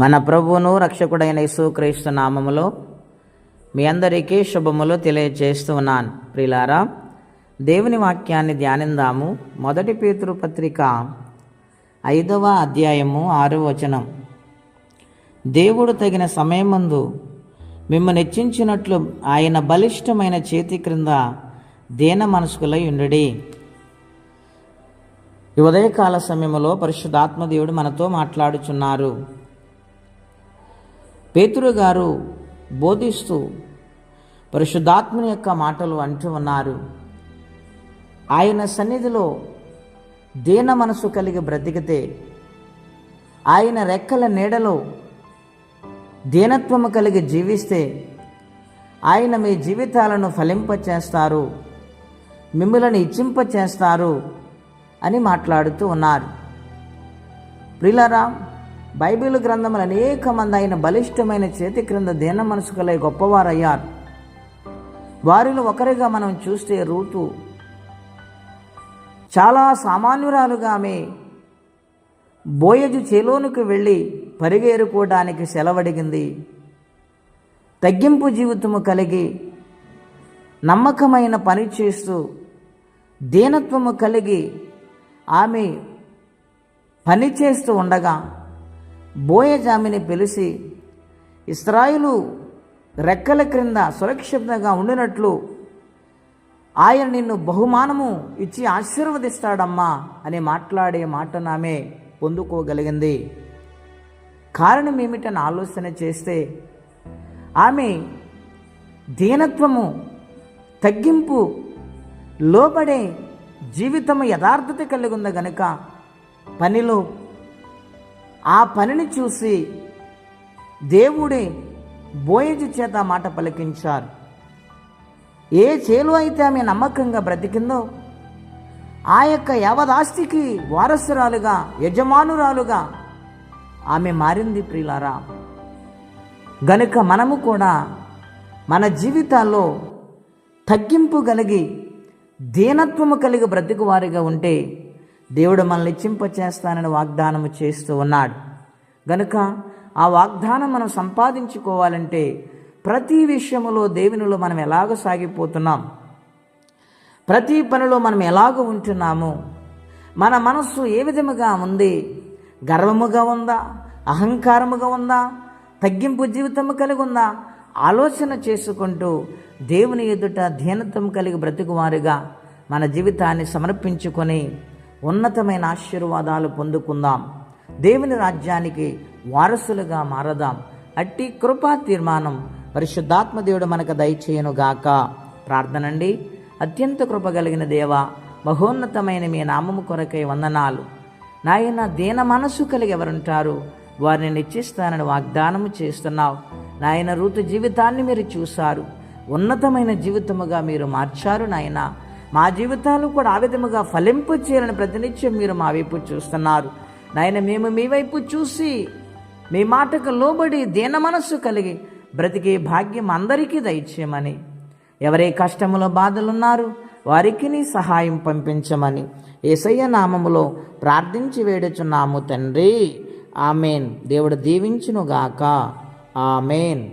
మన ప్రభువును రక్షకుడైన యేసుక్రీస్తు నామములో మీ అందరికీ శుభములు తెలియజేస్తూ ఉన్నాను. ప్రిలారా దేవుని వాక్యాన్ని ధ్యానిందాము. మొదటి పేతురు పత్రిక ఐదవ అధ్యాయము ఆరో వచనం. దేవుడు తగిన సమయమందు మిమ్మల్ని హెచ్చించినట్లు ఆయన బలిష్టమైన చేతి క్రింద దేన మనసుకులై ఉండడి. ఈ ఉదయకాల సమయంలో పరిశుద్ధాత్మ దేవుడు మనతో మాట్లాడుచున్నారు. పేతురు గారు బోధిస్తూ పరిశుద్ధాత్మని యొక్క మాటలు అంటూ ఉన్నారు. ఆయన సన్నిధిలో దీన మనసు కలిగి బ్రతికితే ఆయన రెక్కల నీడలో దీనత్వము కలిగి జీవిస్తే ఆయన మీ జీవితాలను ఫలింపచేస్తారు మిమ్మలను ఇచ్చింపచేస్తారు అని మాట్లాడుతూ ఉన్నారు. ప్రిలరా బైబిల్ గ్రంథములు అనేక మంది ఆయన బలిష్టమైన చేతి క్రింద దీన మనసు కలే గొప్పవారయ్యారు. వారిలో ఒకరిగా మనం చూస్తే రూతు. చాలా సామాన్యురాలుగా ఆమె బోయజు చేలోనికి వెళ్ళి పరిగేరుకోవడానికి సెలవడిగింది. తగ్గింపు జీవితము కలిగి నమ్మకమైన పని చేస్తూ దీనత్వము కలిగి ఆమె పని చేస్తూ ఉండగా బోయజామిని పిలిచి ఇస్రాయిలు రెక్కల క్రింద సురక్షితంగా ఉండినట్లు ఆయన నిన్ను బహుమానము ఇచ్చి ఆశీర్వదిస్తాడమ్మా అని మాట్లాడే మాటను ఆమె పొందుకోగలిగింది. కారణం ఏమిటని ఆలోచన చేస్తే ఆమె దీనత్వము తగ్గింపు లోబడే జీవితము యథార్థత కలిగి ఉంది గనుక పనిలో ఆ పనిని చూసి దేవుడే బోయజు చేత మాట పలికించారు. ఏ చేలు అయితే ఆమె నమ్మకంగా బ్రతికిందో ఆ యొక్క యావదాస్తికి వారసురాలుగా యజమానురాలుగా ఆమె మారింది ప్రియులారా. గనుక మనము కూడా మన జీవితాల్లో తగ్గింపు కలిగి దీనత్వము కలిగి బ్రతికువారిగా ఉంటే దేవుడు మనల్ని ఇచ్చింపచేస్తానని వాగ్దానము చేస్తూ ఉన్నాడు. గనుక ఆ వాగ్దానం మనం సంపాదించుకోవాలంటే ప్రతి విషయములో దేవునిలో మనం ఎలాగ సాగిపోతున్నాం? ప్రతి పనిలో మనం ఎలాగ ఉంటున్నాము? మన మనస్సు ఏ విధముగా ఉంది? గర్వముగా ఉందా? అహంకారముగా ఉందా? తగ్గింపు జీవితము కలిగి ఉందా? ఆలోచన చేసుకుంటూ దేవుని ఎదుట ధీనత్వం కలిగి బ్రతుకువారుగా మన జీవితాన్ని సమర్పించుకొని ఉన్నతమైన ఆశీర్వాదాలు పొందుకుందాం. దేవుని రాజ్యానికి వారసులుగా మారదాం. అట్టి కృపా తీర్మానం పరిశుద్ధాత్మ దేవుడు మనకు దయచేయనుగాక ప్రార్థనండి. అత్యంత కృప కలిగిన దేవ మహోన్నతమైన మీ నామము కొరకై వందనాలు. నాయన దీన మనసు కలిగి ఎవరుంటారు? వారిని నిశ్చిస్తానని వాగ్దానము చేస్తున్నావు. నాయన ఋతు జీవితాన్ని మీరు చూశారు. ఉన్నతమైన జీవితముగా మీరు మార్చారు నాయన. మా జీవితాలు కూడా ఆ విధముగా ఫలింపు చేయాలని ప్రతినిత్యం మీరు మా వైపు చూస్తున్నారు. నాయన మేము మీ వైపు చూసి మీ మాటకు లోబడి దీన మనస్సు కలిగి బ్రతికే భాగ్యం అందరికీ దయచేయమని. ఎవరే కష్టములో బాధలున్నారు వారికి నీ సహాయం పంపించమని. ఏసయ్య నామములో ప్రార్థించి వేడుచున్నాము తండ్రి. ఆమెన్. దేవుడు దీవించునుగాక. ఆమెన్.